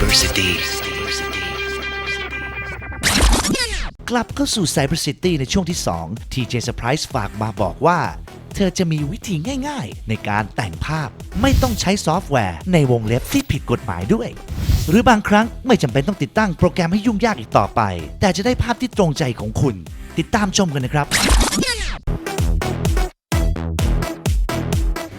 Cybersity กลับเข้าสู่ Cyber City ในช่วงที่ 2 TJ Surprise ฝากมาบอกว่า เธอจะมีวิธีง่ายๆ ในการแต่งภาพ ไม่ต้องใช้ซอฟต์แวร์ในวงเล็บที่ผิดกฎหมายด้วย หรือบางครั้งไม่จำเป็นต้องติดตั้งโปรแกรมให้ยุ่งยากอีกต่อไป แต่จะได้ภาพที่ตรงใจของคุณ ติดตามชมกันนะครับ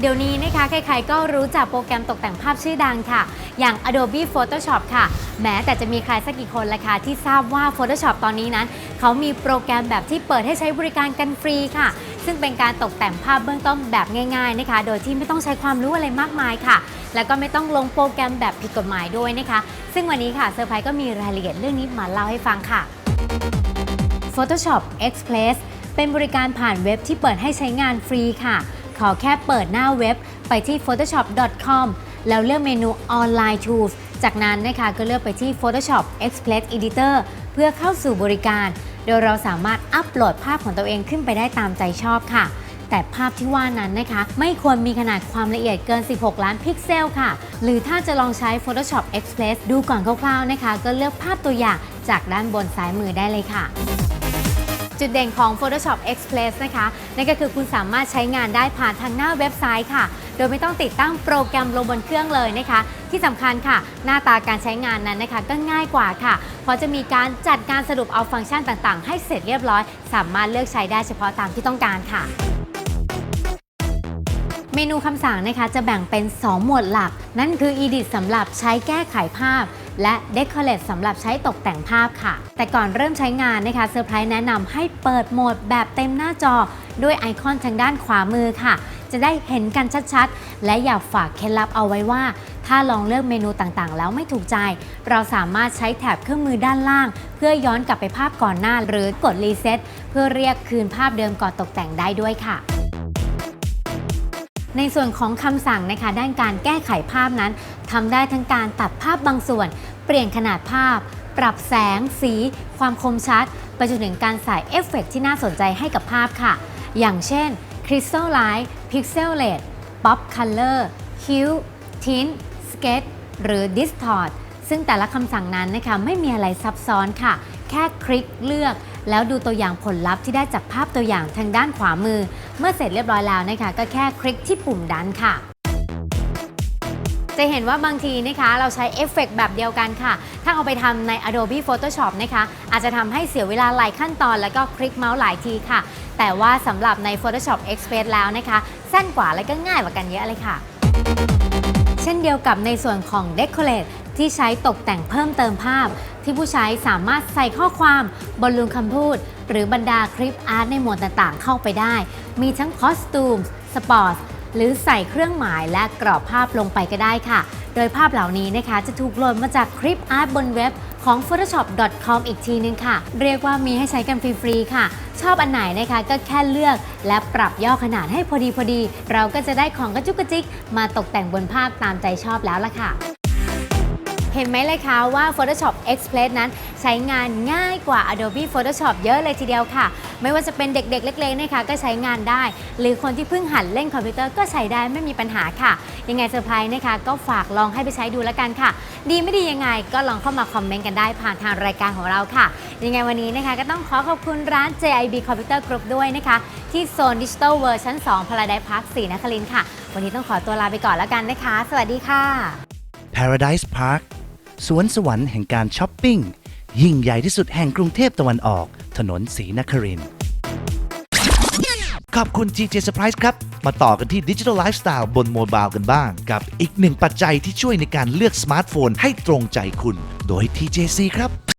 เดี๋ยวนี้นะคะใครๆก็รู้จักโปรแกรมตกแต่งภาพชื่อดังค่ะ อย่าง Adobe Photoshop ค่ะ แม้แต่จะมีใครสักกี่คนละค่ะที่ทราบว่า Photoshop ตอนนี้นั้น เขามีโปรแกรมแบบที่เปิดให้ใช้บริการกันฟรีค่ะ ซึ่งเป็นการตกแต่งภาพเบื้องต้นแบบง่ายๆนะคะ โดยที่ไม่ต้องใช้ความรู้อะไรมากมายค่ะ แล้วก็ไม่ต้องลงโปรแกรมแบบผิดกฎหมายด้วยนะคะ ซึ่งวันนี้ค่ะเซอร์ไพรส์ก็มีรายละเอียดเรื่องนี้มาเล่าให้ฟังค่ะ Photoshop Express เป็นบริการผ่านเว็บที่เปิดให้ใช้งานฟรีค่ะ ขอแค่เปิดหน้าเว็บไปที่ photoshop.com แล้วเลือกเมนู Online Tools จากนั้นนะคะก็เลือกไปที่ Photoshop Express Editor เพื่อเข้าสู่บริการ โดยเราสามารถอัปโหลดภาพของตัวเองขึ้นไปได้ตามใจชอบค่ะ แต่ภาพที่ว่านั้นนะคะ ไม่ควรมีขนาดความละเอียดเกิน 16 ล้านพิกเซลค่ะ หรือถ้าจะลองใช้ Photoshop Express ดูก่อนคร่าวๆนะคะ ก็เลือกภาพตัวอย่างจากด้านบนซ้ายมือได้เลยค่ะ จุดเด่นของ Photoshop Express นะคะ นั่นก็คือคุณสามารถใช้งานได้ผ่านทางหน้าเว็บไซต์ค่ะ โดยไม่ต้องติดตั้งโปรแกรมลงบนเครื่องเลยนะคะ ที่สำคัญค่ะ หน้าตาการใช้งานนั้นนะคะ ก็ง่ายกว่าค่ะ เพราะจะมีการจัดการสรุปเอาฟังก์ชันต่างๆ ให้เสร็จเรียบร้อย สามารถเลือกใช้ได้เฉพาะตามที่ต้องการค่ะเมนูคำสั่งนะคะจะแบ่งเป็น 2 หมวดหลัก นั่นคือ Edit สำหรับใช้แก้ไขภาพ และ Decorate สำหรับใช้ตกแต่งภาพค่ะ แต่ก่อนเริ่มใช้งานนะคะเซอร์ไพรส์แนะนำให้เปิดโหมดแบบเต็มหน้าจอ ด้วยไอคอนทางด้านขวามือค่ะ จะได้เห็นกันชัดๆ และอยากฝากเคล็ดลับเอาไว้ว่า ถ้าลองเลือกเมนูต่างๆ แล้วไม่ถูกใจ เราสามารถใช้แถบเครื่องมือด้านล่าง เพื่อย้อนกลับไปภาพก่อนหน้า หรือกดรีเซ็ตเพื่อเรียกคืนภาพเดิมก่อนตกแต่งได้ด้วยค่ะในส่วนของคำสั่งนะคะด้านการแก้ไขภาพนั้น ทำได้ทั้งการตัดภาพบางส่วน เปลี่ยนขนาดภาพ ปรับแสง สี ความคมชัด ไปจนถึงการใส่เอฟเฟกต์ที่น่าสนใจให้กับภาพค่ะ อย่างเช่น Crystal Light Pixel l a t Pop Color Hue Tint Sketch หรือ Distort ซึ่งแต่ละคำสั่งนั้นนะคะไม่มีอะไรซับซ้อนค่ะ แค่คลิกเลือก แล้วดูตัวอย่างผลลัพธ์ที่ได้จากภาพตัวอย่างทางด้านขวามือ เมื่อเสร็จเรียบร้อยแล้วนะคะก็แค่คลิกที่ปุ่มดันค่ะ จะเห็นว่าบางทีนะคะเราใช้เอฟเฟกต์แบบเดียวกันค่ะ ถ้าเอาไปทำใน Adobe Photoshop นะคะ อาจจะทำให้เสียเวลาหลายขั้นตอน แล้วก็คลิกเมาส์หลายทีค่ะ แต่ว่าสำหรับใน Photoshop Express แล้วนะคะ สั้นกว่าและก็ง่ายกว่ากันเยอะเลยค่ะ เช่นเดียวกับในส่วนของ Decorate ที่ใช้ตกแต่งเพิ่มเติมภาพ ที่ผู้ใช้สามารถใส่ข้อความบนลูนคำพูด หรือบรรดาคลิปอาร์ตในหมวดต่างๆ เข้าไปได้ มีทั้งคอสตูมสปอร์ต หรือใส่เครื่องหมายและกรอบภาพลงไปก็ได้ค่ะ โดยภาพเหล่านี้นะคะจะถูกโหลดมาจากคลิปอาร์ตบนเว็บของ photoshop.com อีกทีนึงค่ะ เรียกว่ามีให้ใช้กันฟรีๆค่ะ ชอบอันไหนนะคะก็แค่เลือก และปรับย่อขนาดให้พอดีพอดี เราก็จะได้ของกระจุกกระจิกมาตกแต่งบนภาพตามใจชอบแล้วล่ะค่ะ เห็นไหมเลยคะว่า Photoshop Express นั้นใช้งานง่ายกว่า Adobe Photoshop เยอะเลยทีเดียวค่ะ ไม่ว่าจะเป็นเด็กๆ เล็กๆนะคะก็ใช้งานได้ หรือคนที่เพิ่งหัดเล่นคอมพิวเตอร์ก็ใช้ได้ไม่มีปัญหาค่ะ ยังไงเซอร์ไพรส์นะคะ ก็ฝากลองให้ไปใช้ดูแล้วกันค่ะ ดีไม่ดียังไงก็ลองเข้ามาคอมเมนต์กันได้ผ่านทางรายการของเราค่ะ ยังไงวันนี้นะคะก็ต้องขอขอบคุณร้าน JIB Computer Group ด้วยนะคะ ที่โซนดิจิ t a ลเวอร์ชั้น2 Paradise Park 4นครินทร์ค่ะ วันนี้ต้องขอตัวลาไปก่อนแล้วกันนะคะ สวัสดีค่ะ Paradise Park สวนสวรรค์แห่งการช้อปปิ้ง ยิ่งใหญ่ที่สุดแห่งกรุงเทพตะวันออก ถนนศรีนครินทร์ขอบคุณ TJ Surprise ครับ มาต่อกันที่ Digital Lifestyle บนโมบายกันบ้าง กับอีกหนึ่งปัจจัยที่ช่วยในการเลือกสมาร์ทโฟนให้ตรงใจคุณ โดย TJC ครับ